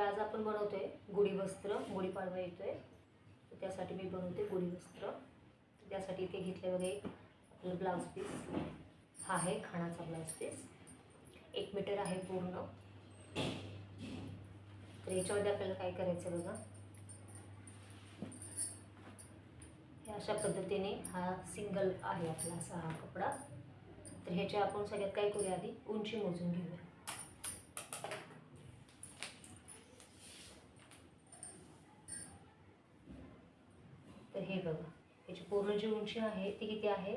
आज आपण बनवतोय गुढी वस्त्र गुढीपाडवा येतोय. त्यासाठी मी बनवते गुढी वस्त्र. त्यासाठी इथे घेतले बघा एक आपलं ब्लाऊज पीस हा आहे खाणाचा ब्लाऊज पीस एक मीटर आहे पूर्ण. तर याच्यामध्ये आपल्याला काय करायचं बघा? हे अशा पद्धतीने हा सिंगल आहे आपला असा हा कपडा. तर ह्याच्या आपण सगळ्यात काय करूया आधी? उंची मोजून घेऊया तर हे बघा याची पूर्ण जी उंची आहे ती किती आहे?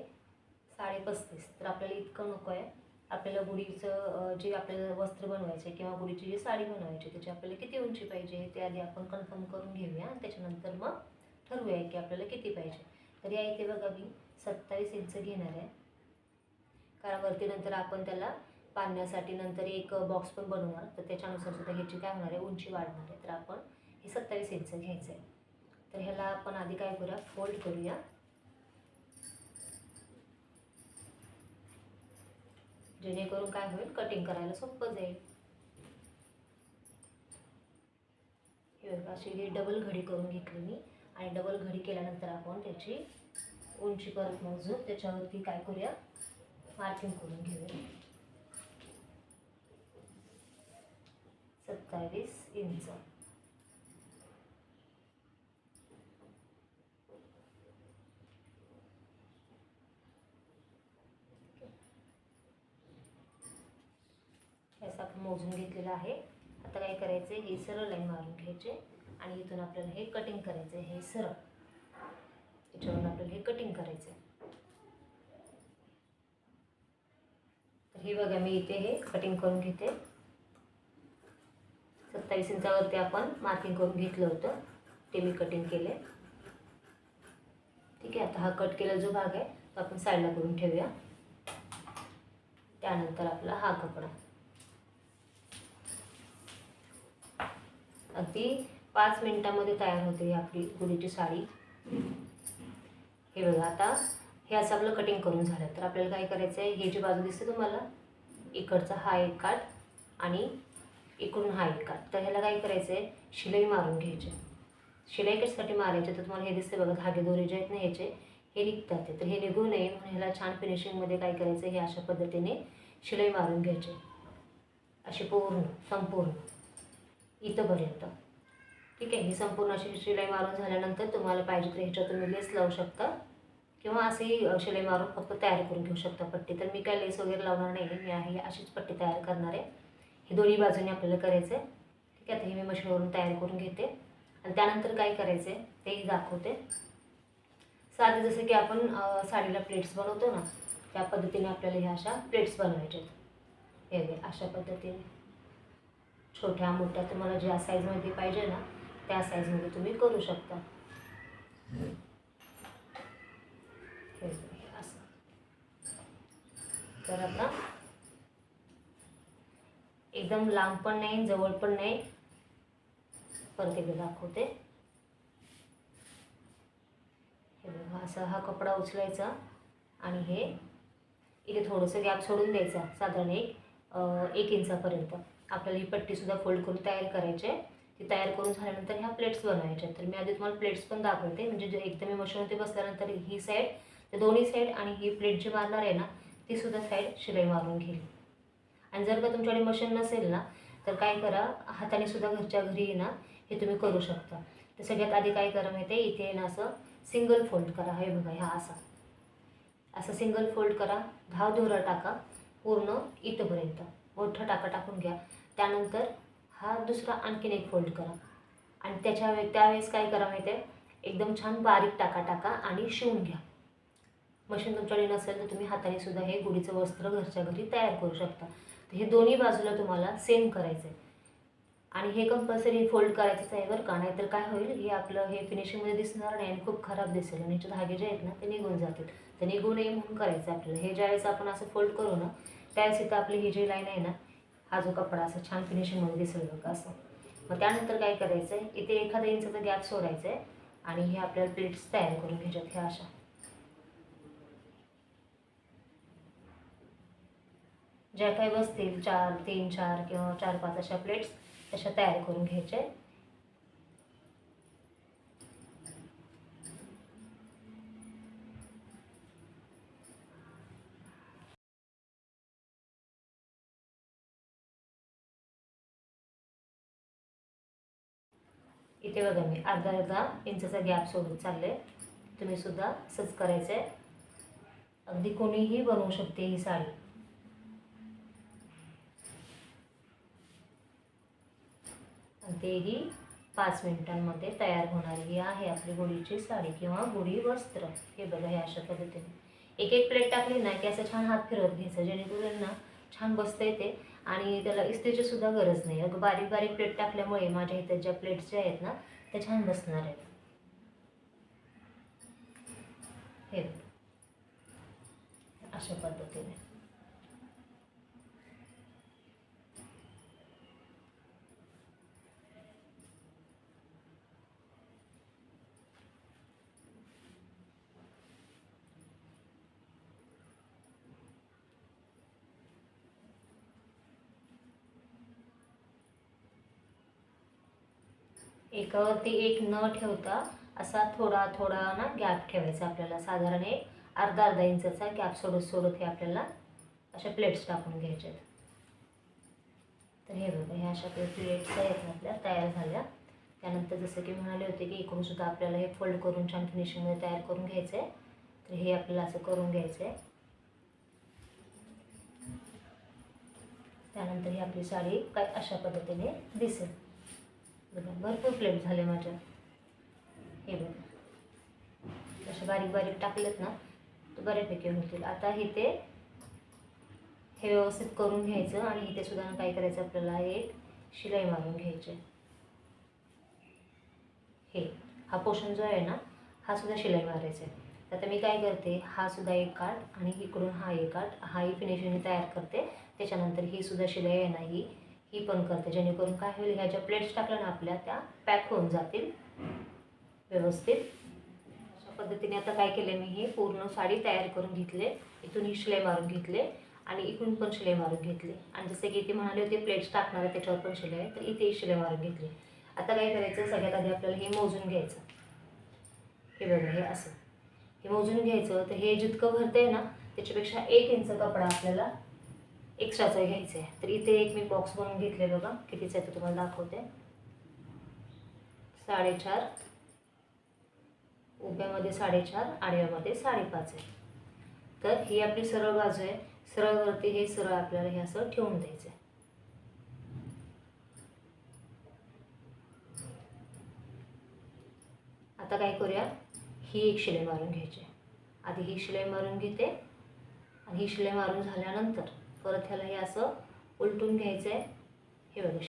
साडे पस्तीस तर आपल्याला इतकं नको आहे. आपल्याला गुढीचं जे आपल्याला वस्त्र बनवायचं आहे किंवा गुढीची जी साडी बनवायची आहे, त्याची आपल्याला किती उंची पाहिजे ते आधी आपण कन्फर्म करून घेऊया. त्याच्यानंतर मग ठरवूया की आपल्याला किती पाहिजे. तर या इथे बघा मी सत्तावीस इंच घेणार आहे. कारण वरती नंतर आपण त्याला बांधण्यासाठी नंतर एक बॉक्स पण बनवणार. तर त्याच्यानुसार सुद्धा ह्याची काय होणार आहे? उंची वाढणार आहे. तर आपण हे सत्तावीस इंच घ्यायचं आहे तर ह्याला आपण आधी काय करूया? फोल्ड करूया. जेणेकरून काय होईल? कटिंग करायला सोपं जाईल. अशी ही डबल घडी करून घेतली मी. आणि डबल घडी केल्यानंतर आपण त्याची उंची परत मोजून त्याच्यावरती काय करूया? मार्किंग करून घेऊया. सत्तावीस इंच असं आपण मोजून घेतलेलं आहे. आता काय करायचं हे सरळ लाईन मारून घ्यायचे आणि इथून आपल्याला हे कटिंग करायचं हे सरळ. याच्यावरून आपल्याला हे कटिंग करायचं तर हे बघा मी इथे हे कटिंग करून घेते. सत्तावीस इंचावरती आपण मार्किंग करून घेतलं होतं. ते मी कटिंग केले. ठीक आहे आता हा कट केला जो भाग आहे तो आपण साईडला करून ठेवूया. त्यानंतर आपला हा कपडा. अगदी पाच मिनिटामध्ये तयार होते आपली गुडीची साडी. हे बघा आता हे असं आपलं कटिंग करून झालं. तर आपल्याला काय करायचं आहे ही जी बाजू दिसते तुम्हाला इकडचा हा एक काठ आणि इकडून हा एक काठ तर ह्याला काय करायचं आहे शिलाई मारून घ्यायची. शिलाई कशासाठी मारायची? तर तुम्हाला हे दिसते बघा धागे दोरे जे आहेत ना ह्याचे हे निघतात. तर हे निघू नये म्हणून ह्याला छान फिनिशिंगमध्ये काय करायचं हे अशा पद्धतीने शिलाई मारून घ्यायची. अशी पूर्ण संपूर्ण. इथंपर्यंत. ठीक आहे ही संपूर्ण अशी शिलाई मारून झाल्यानंतर तुम्हाला पाहिजे तर ह्याच्यावर तुम्ही लेस लावू शकता. किंवा असेही शिलाई मारून फक्त तयार करून घेऊ शकता पट्टी. तर मी काय लेस वगैरे लावणार नाही मी आहे अशीच पट्टी तयार करणार आहे. हे दोन्ही बाजूने आपल्याला करायचं आहे ठीक आहे तर हे मी मशीनवरून तयार करून घेते. आणि त्यानंतर काय करायचं आहे तेही दाखवते. साधे जसं की आपण साडीला प्लेट्स बनवतो ना त्या पद्धतीने आपल्याला ह्या अशा प्लेट्स बनवायच्या आहेत हे अशा पद्धतीने. छोट्या मोठ्या तुम्हाला ज्या साईजमध्ये पाहिजे ना त्या साईजमध्ये तुम्ही करू शकता. असं. तर आता एकदम लांब पण नाही जवळ पण नाही. परत एकदा दाखवते. हे बघा असा हा कपडा उचलायचा आणि हे इथे थोडंसं गॅप सोडून द्यायचा साधारण एक एक इंचापर्यंत. आपल्याला ही पट्टीसुद्धा फोल्ड करून तयार करायची आहे. ती तयार करून झाल्यानंतर ह्या प्लेट्स बनवायच्या आहेत. तर मी आधी तुम्हाला प्लेट्स पण दाखवते. म्हणजे जे एकदम मी मशीनवरती बसल्यानंतर ही साईड तर दोन्ही साईड आणि ही प्लेट जी मारणार आहे ना ती सुद्धा साईड शिलाई मारून घेईल. आणि जर का तुमच्याकडे मशीन नसेल ना तर काय करा हाताने सुद्धा घरच्या घरी ना हे तुम्ही करू शकता. तर सगळ्यात आधी काय करा माहिती आहे इथे ना असं सिंगल फोल्ड करा. हे बघा ह्या असा. असं सिंगल फोल्ड करा. धाव धोरा टाका. पूर्ण इथंपर्यंत. मोठं टाका टाकून घ्या. त्यानंतर हा दुसरा आणखीन एक फोल्ड करा. आणि त्याच्या वे त्यावेळेस काय करा माहिती आहे एकदम छान बारीक टाका टाका आणि शिवून घ्या. मशीन तुमच्याकडे नसेल तर तुम्ही हाताने सुद्धा हे गुढीचं वस्त्र घरच्या घरी तयार करू शकता. तर हे दोन्ही बाजूला तुम्हाला सेम करायचं आहे आणि हे कंपल्सरी फोल्ड करायचंच आहे बरं का? नाहीतर काय होईल? हे आपलं हे फिनिशिंगमध्ये दिसणार नाही आणि खूप खराब दिसेल. आणि याचे धागे जे आहेत ना ते निघून जातील. तर निघू नये म्हणून करायचं आहे आपल्याला. हे ज्यावेळेस आपण असं फोल्ड करू ना त्यावेळेस इथं आपली ही जी लाईन आहे ना हा जो कपडा असं छान फिनिशिंगमध्ये दिसेल बघा असं. मग त्यानंतर काय करायचं आहे इथे एखादा इंचाचा गॅप सोडायचा आहे आणि हे आपल्याला प्लेट्स तयार करून घ्यायच्यात ह्या अशा. ज्या काही बसतील चार तीन चार किंवा चार पाच अशा प्लेट्स तशा तयार करून घ्यायच्या आहे इथे बघा मी अर्धा अर्धा इंचाचा गॅप सोडत चालले. तुम्ही सुद्धा असंच करायचं आहे अगदी कोणीही बनवू शकते ही साडी. आणि तेही पाच मिनिटांमध्ये तयार होणारी आहे आपली गुढीची साडी किंवा गुढी वस्त्र. हे बघा हे अशा पद्धतीने. एक एक प्लेट टाकली ना की असं छान हात फिरवत घ्यायचं जेणेकरून ना छान बसता येते आणि त्याला इस्त्रीची सुद्धा गरज नाही. अगं बारीक बारीक प्लेट टाकल्यामुळे माझ्या इथं ज्या प्लेट्स ज्या आहेत ना त्या छान बसणार आहेत. हे अशा पद्धतीने. एकावरती एक न ठेवता असा थोडा थोडा ना गॅप ठेवायचा आपल्याला. साधारण एक अर्धा अर्धा इंचाचा गॅप सोडत सोडत हे आपल्याला अशा प्लेट्स टाकून घ्यायच्या आहेत. तर हे बघा ह्या अशा प्लेट्स आहेत आपल्या तयार झाल्या. त्यानंतर जसं की म्हणाले होते की इकडून सुद्धा आपल्याला हे फोल्ड करून छान फिनिशिंगमध्ये तयार करून घ्यायचं आहे तर हे आपल्याला असं करून घ्यायचं आहे त्यानंतर ही आपली साडी काय अशा पद्धतीने दिसेल. बघा भरपूर प्लेट झाले माझ्या. हे बघा. असे बारीक बारीक टाकलेत ना तर बऱ्यापैकी होतील. आता इथे हे व्यवस्थित करून घ्यायचं आणि इथे सुद्धा काय करायचं आपल्याला एक शिलाई मारून घ्यायची हे हा पोर्शन जो आहे ना हा सुद्धा शिलाई मारायचा आहे. आता मी काय करते हा सुद्धा एक काठ आणि इकडून हा एक काठ हाही फिनिशिंग तयार करते. त्याच्यानंतर ही सुद्धा शिलाई आहे ना ही ही पण करते. जेणेकरून काय होईल ह्या ज्या प्लेट्स टाकल्या ना आपल्या त्या पॅक होऊन जातील. व्यवस्थित. अशा पद्धतीने आता काय केले मी हे पूर्ण साडी तयार करून घेतले. इथून ही शिलाई मारून घेतले आणि इकडून पण शिलाई मारून घेतली. आणि जसे की इथे म्हणाले होते प्लेट्स टाकणार आहे त्याच्यावर पण शिलाई आहे. तर इथे शिलाई मारून घेतली. आता काय करायचं सगळ्यात आधी आपल्याला हे मोजून घ्यायचं. हे बघा हे असं. हे मोजून घ्यायचं. तर हे जितकं भरतंय ना त्याच्यापेक्षा एक इंच कपडा आपल्याला एक्स्ट्राचं घ्यायचं आहे. तर इथे एक मी बॉक्स बनवून घेतले बघा कितीचं आहे ते तुम्हाला दाखवते. साडेचार. उभ्यामध्ये साडेचार आडव्यामध्ये साडेपाच आहे. तर ही आपली सरळ बाजू आहे. सरळवरती हे सरळ आपल्याला हे असं ठेवून द्यायचं आहे. आता काय करूया? ही एक शिलाई मारून घ्यायची आहे. आधी ही शिलाई मारून घेते आणि ही शिलाई मारून झाल्यानंतर परत ह्याला हे असं उलटून घ्यायचं आहे हे बघा.